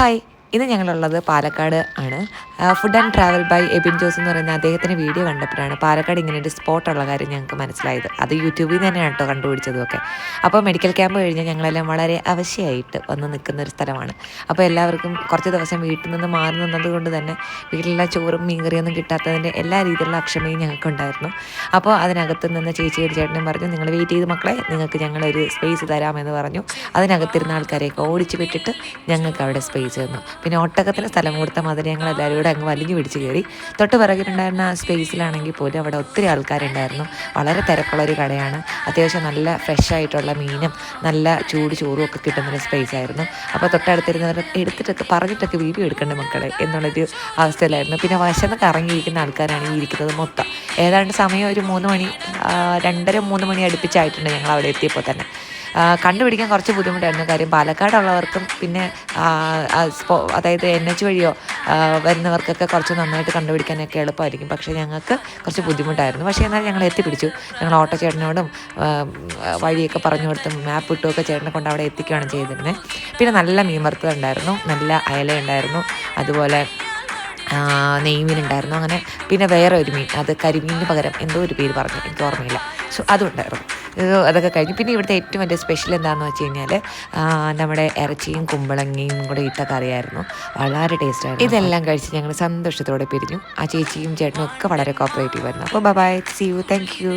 はい。ഇന്ന് ഞങ്ങളുള്ളത് പാലക്കാട് ആണ്. Food and travel by Ebin Jose എന്ന് പറയുന്ന അദ്ദേഹത്തിന്റെ വീഡിയോ കണ്ടപ്പോഴാണ് പാലക്കാട് ഇങ്ങനെ ഒരു സ്പോട്ടുള്ള കാര്യം ഞങ്ങൾക്ക് മനസ്സിലായത്. അത് യൂട്യൂബിൽ നിന്ന് തന്നെയാണ് കേട്ടോ കണ്ടുപിടിച്ചതുമൊക്കെ. അപ്പോൾ മെഡിക്കൽ ക്യാമ്പ് കഴിഞ്ഞ് ഞങ്ങളെല്ലാം വളരെ അവശ്യമായിട്ട് വന്ന് നിൽക്കുന്ന ഒരു സ്ഥലമാണ്. അപ്പോൾ എല്ലാവർക്കും കുറച്ച് ദിവസം വീട്ടിൽ നിന്ന് മാറി നിന്നത് കൊണ്ട് തന്നെ വീട്ടിലെല്ലാം ചോറും മീൻകറിയൊന്നും കിട്ടാത്തതിന്റെ എല്ലാ രീതിയിലുള്ള അക്ഷമയും ഞങ്ങൾക്കുണ്ടായിരുന്നു അപ്പോൾ അതിനകത്ത് നിന്ന് ചേച്ചിയുടെ ചേട്ടനും പറഞ്ഞു നിങ്ങൾ വെയിറ്റ് ചെയ്ത് മക്കളെ നിങ്ങൾക്ക് ഞങ്ങളൊരു സ്പേസ് തരാമെന്ന് പറഞ്ഞു. അതിനകത്തിരുന്ന ആൾക്കാരെയൊക്കെ ഓടിച്ചു വിട്ടിട്ട് ഞങ്ങൾക്ക് അവിടെ സ്പേസ് തന്നു. പിന്നെ ഒട്ടകത്തിന് സ്ഥലം കൊടുത്ത മാതിരി ഞങ്ങൾ എല്ലാവരും കൂടെ അങ്ങ് വലിഞ്ഞു പിടിച്ച് കയറി. തൊട്ട് പിറകിലുണ്ടായിരുന്ന ആ സ്പേസിലാണെങ്കിൽ പോലും അവിടെ ഒത്തിരി ആൾക്കാരുണ്ടായിരുന്നു. വളരെ തിരക്കുള്ള ഒരു കടയാണ്. അത്യാവശ്യം നല്ല ഫ്രഷ് ആയിട്ടുള്ള മീനും നല്ല ചൂട് ചോറും ഒക്കെ കിട്ടുന്നൊരു സ്പേസ് ആയിരുന്നു. അപ്പോൾ തൊട്ടടുത്തിരുന്നവർ എടുത്തിട്ടൊക്കെ പറഞ്ഞിട്ടൊക്കെ വീഡിയോ എടുക്കേണ്ട മക്കളെ? എന്നുള്ളൊരു അവസ്ഥയിലായിരുന്നു. പിന്നെ വശന്നൊക്കെ കറങ്ങിയിരിക്കുന്ന ആൾക്കാരാണ് ഈ ഇരിക്കുന്നത് മൊത്തം. ഏതാണ്ട് സമയം ഒരു മൂന്ന് മണി രണ്ടര മൂന്ന് മണി അടുപ്പിച്ചായിട്ടുണ്ട് ഞങ്ങൾ അവിടെ എത്തിയപ്പോൾ തന്നെ. കണ്ടുപിടിക്കാൻ കുറച്ച് ബുദ്ധിമുട്ടായിരുന്നു. കാര്യം പാലക്കാടുള്ളവർക്കും പിന്നെ അതായത് എൻ എച്ച് വഴിയോ വരുന്നവർക്കൊക്കെ കുറച്ച് നന്നായിട്ട് കണ്ടുപിടിക്കാനൊക്കെ എളുപ്പമായിരിക്കും. പക്ഷേ ഞങ്ങൾക്ക് കുറച്ച് ബുദ്ധിമുട്ടായിരുന്നു. പക്ഷേ എന്നാൽ ഞങ്ങൾ എത്തിപ്പിടിച്ചു. ഞങ്ങൾ ഓട്ടോ ചേട്ടനോടും വഴിയൊക്കെ പറഞ്ഞു കൊടുത്തും മാപ്പ് ഇട്ടുമൊക്കെ ചേട്ടനെ കൊണ്ട് അവിടെ എത്തിക്കുകയാണ് ചെയ്തിരുന്നത് പിന്നെ നല്ല മീൻ വറുത്തതുണ്ടായിരുന്നു നല്ല അയല ഉണ്ടായിരുന്നു അതുപോലെ നെയ്മീനുണ്ടായിരുന്നു. അങ്ങനെ പിന്നെ വേറെ ഒരു മീൻ അത് കരിമീനിന് പകരം എന്തോ ഒരു പേര് പറഞ്ഞു. എനിക്ക് ഓർമ്മയില്ല. സോ അതും ഉണ്ടായിരുന്നു ഇത് അതൊക്കെ കഴിഞ്ഞു. പിന്നെ ഇവിടുത്തെ ഏറ്റവും വലിയ സ്പെഷ്യൽ എന്താണെന്ന് വെച്ച് കഴിഞ്ഞാൽ നമ്മുടെ ഇറച്ചിയും കുമ്പളങ്ങയും കൂടെ ഇട്ട കറിയായിരുന്നു. വളരെ ടേസ്റ്റായിരുന്നു ഇതെല്ലാം കഴിച്ച് ഞങ്ങൾ സന്തോഷത്തോടെ പിരിഞ്ഞു. ആ ചേച്ചിയും ചേട്ടനും ഒക്കെ വളരെ കോപ്പറേറ്റീവ് ആയിരുന്നു. അപ്പോൾ bye see you thank you